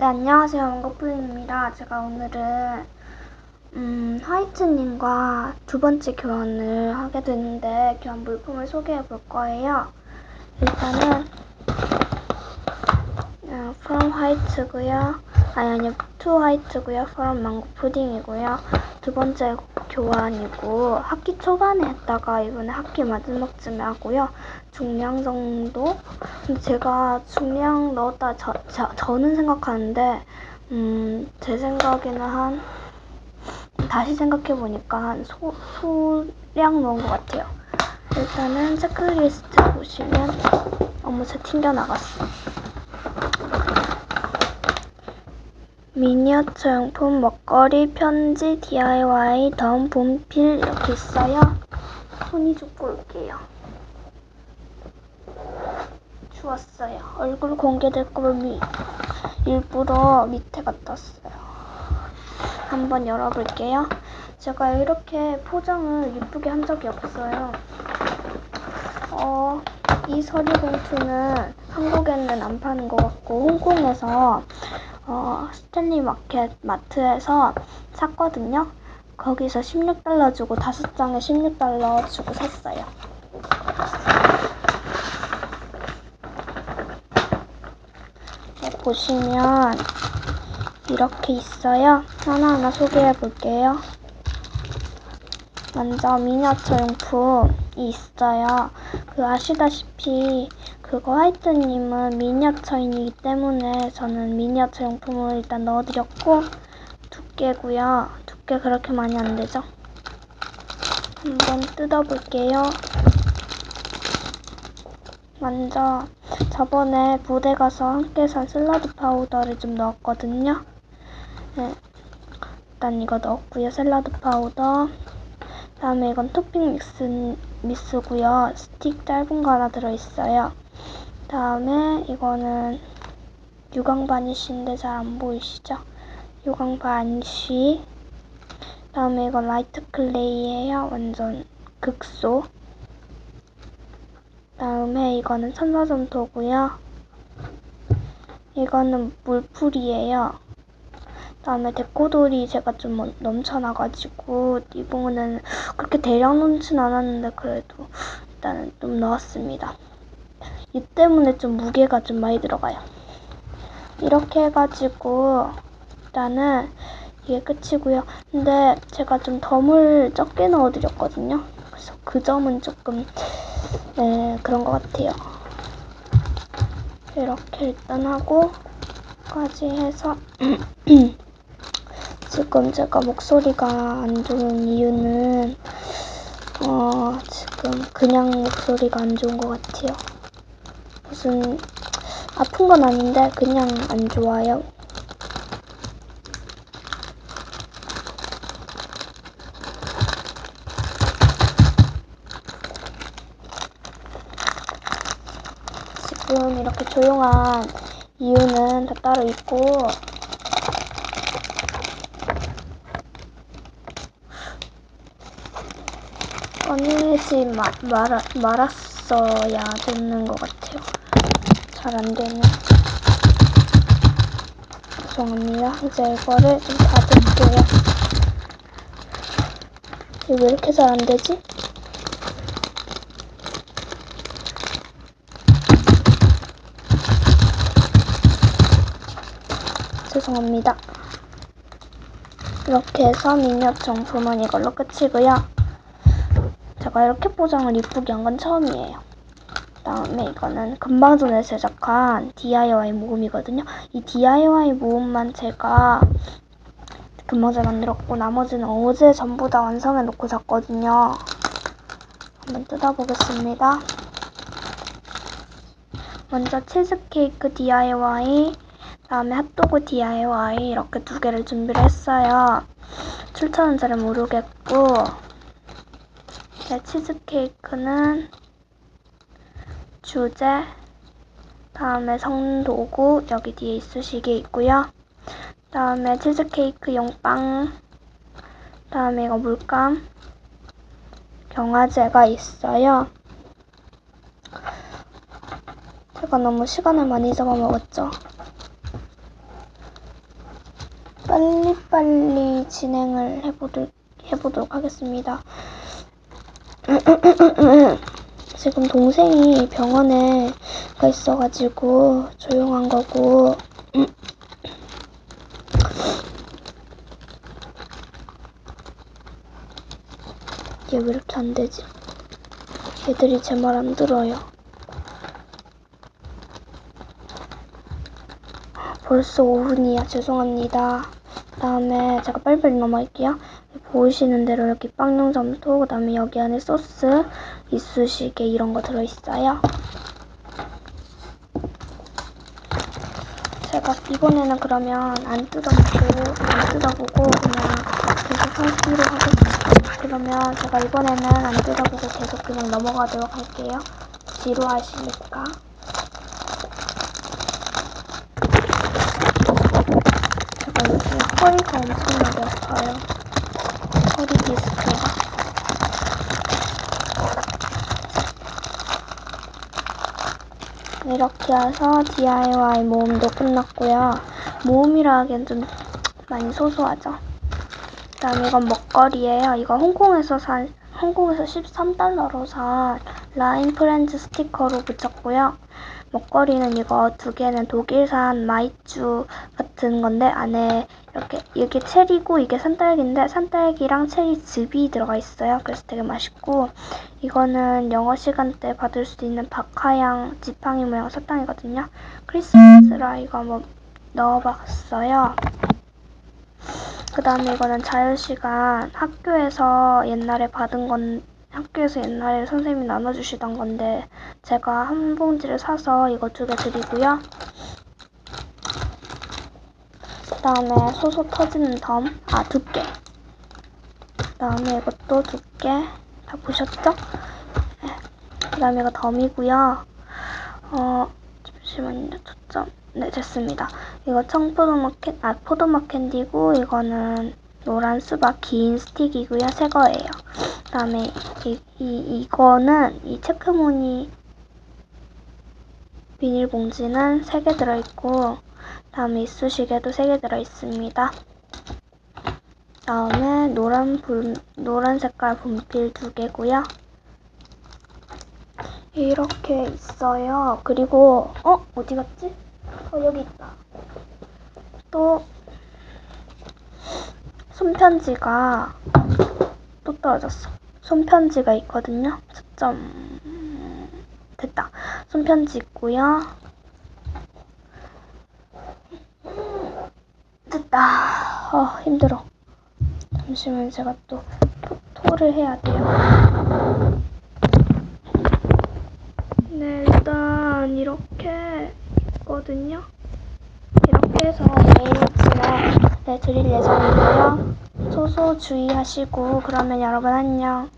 네, 안녕하세요. 원거풀입니다. 제가 오늘은 음, 화이트님과 두 번째 교환을 하게 됐는데 교환 물품을 소개해 볼 거예요. 일단은 어, from 화이트고요. 아니 아니요, to 화이트고요. from 망고 푸딩이고요. 두 번째 교환이고 학기 초반에 했다가 이번에 학기 마지막쯤에 하고요. 중량 정도? 제가 중량 넣었다 저, 저, 저는 생각하는데 음, 제 생각에는 한 다시 생각해 보니까 한 소, 소량 넣은 것 같아요. 일단은 체크리스트 보시면 어머 제 튕겨 나갔어. 미니어처 용품, 먹거리, 편지, DIY, 덤, 분필 이렇게 있어요. 손이 죽고 올게요. 주웠어요. 얼굴 공개될 걸 미, 일부러 밑에 갖다 놨어요. 한번 열어볼게요. 제가 이렇게 포장을 예쁘게 한 적이 없어요. 어, 이 서류 봉투는 한국에는 안 파는 것 같고 홍콩에서 어, 스탠리 마켓 마트에서 샀거든요. 거기서 16달러 주고 다섯 장에 16달러 주고 샀어요. 네, 보시면 이렇게 있어요. 하나하나 소개해 볼게요. 먼저 미니어처 용품이 있어요. 그 아시다시피 그거 화이트님은 미니어처인이기 때문에 저는 미니어처 용품을 일단 넣어드렸고 두께고요. 두께 그렇게 많이 안 되죠? 한번 뜯어볼게요. 먼저 저번에 부대 가서 함께 산 샐러드 파우더를 좀 넣었거든요. 네. 일단 이거 넣었고요. 샐러드 파우더. 다음에 이건 토핑 믹스, 미스고요. 스틱 짧은 거 하나 들어있어요. 다음에 이거는 유광 바니쉬인데 잘 안 보이시죠? 유광 바니쉬. 다음에 이건 라이트 클레이예요. 완전 극소. 다음에 이거는 천사점토고요. 이거는 물풀이에요. 다음에 데코돌이 제가 좀 넘쳐나가지고 이 부분은 그렇게 대량 넣진 않았는데 그래도 일단은 좀 넣었습니다. 이 때문에 좀 무게가 좀 많이 들어가요. 이렇게 해가지고 일단은 이게 끝이고요. 근데 제가 좀 덤을 적게 넣어드렸거든요. 그래서 그 점은 조금 네, 그런 것 같아요. 이렇게 일단 하고 까지 해서 지금 제가 목소리가 안 좋은 이유는 어 지금 그냥 목소리가 안 좋은 것 같아요. 무슨 아픈 건 아닌데 그냥 안 좋아요. 지금 이렇게 조용한 이유는 다 따로 있고 꺼내지 마, 말았어야 되는 것 같아요. 잘 안 되네. 죄송합니다. 이제 이거를 좀 닫을게요. 이게 왜 이렇게 잘 안 되지? 죄송합니다. 이렇게 해서 미니어 정품은 이걸로 끝이고요. 제가 이렇게 포장을 이쁘게 한 건 처음이에요. 다음에 이거는 금방 전에 제작한 DIY 모음이거든요. 이 DIY 모음만 제가 금방 잘 만들었고 나머지는 어제 전부 다 완성해 놓고 잤거든요. 한번 뜯어보겠습니다. 먼저 치즈케이크 DIY, 다음에 핫도그 DIY 이렇게 두 개를 준비를 했어요. 출처는 잘 모르겠고 네, 치즈케이크는 주제, 다음에 성도구 여기 뒤에 이쑤시개 있고요. 다음에 치즈케이크 용빵, 다음에 이거 물감, 경화제가 있어요. 제가 너무 시간을 많이 잡아먹었죠. 빨리빨리 진행을 해보도록, 해보도록 하겠습니다. 지금 동생이 병원에 가 있어가지고 조용한 거고 얘 왜 이렇게 안 되지? 얘들이 제 말 안 들어요. 벌써 5분이야. 죄송합니다. 다음에 제가 빨리빨리 넘어갈게요. 보이시는 대로 여기 빵용 점토, 그 다음에 여기 안에 소스, 이쑤시개 이런 거 들어있어요. 제가 이번에는 그러면 안 뜯어보고, 안 뜯어보고 그냥 계속 하기로 하겠습니다. 그러면 제가 이번에는 안 뜯어보고 계속 그냥 넘어가도록 할게요. 지루하시니까. 제가 요즘 허리가 엄청나게 아파요. 허리 디스크가. 이렇게 해서 DIY 모음도 끝났고요. 모음이라 하기엔 좀 많이 소소하죠. 그 다음 이건 먹거리예요. 이거 홍콩에서 산 홍콩에서 13달러로 산 라인 프렌즈 스티커로 붙였고요. 먹거리는 이거 두 개는 독일산 마이쮸 같은 건데 안에 이렇게 이게 체리고 이게 산딸기인데 산딸기랑 체리 즙이 들어가 있어요. 그래서 되게 맛있고 이거는 영어 시간 때 받을 수 있는 박하향 지팡이 모양 사탕이거든요. 크리스마스라 이거 한번 넣어봤어요. 그 다음에 이거는 자유시간 학교에서 옛날에 받은 건 학교에서 옛날에 선생님이 나눠주시던 건데 제가 한 봉지를 사서 개 드리고요. 그 다음에 소소 터지는 덤, 아 두께. 그 다음에 이것도 두께. 다 보셨죠? 네. 그 다음에 이거 덤이고요. 어, 잠시만요. 초점. 네, 됐습니다. 이거 청포도마켓, 아, 포도맛 캔디고, 이거는 노란 수박 긴 스틱이고요. 새 거예요. 그 다음에 이, 이, 이거는 이 체크무늬 비닐봉지는 3개 들어있고, 다음에 이쑤시개도 3개 들어있습니다. 다음에 노란 불, 노란 색깔 분필 2개고요. 이렇게 있어요. 그리고, 어? 어디 갔지? 어, 여기 있다. 또, 손편지가 또 떨어졌어. 손편지가 있거든요. 초점 됐다. 손편지 있고요. 됐다. 어, 힘들어. 잠시만 제가 또 토, 토를 해야 돼요. 네, 일단 이렇게 있거든요. 이렇게 해서 메인을 네, 드릴 예정이고요. 소소 주의하시고 그러면 여러분 안녕.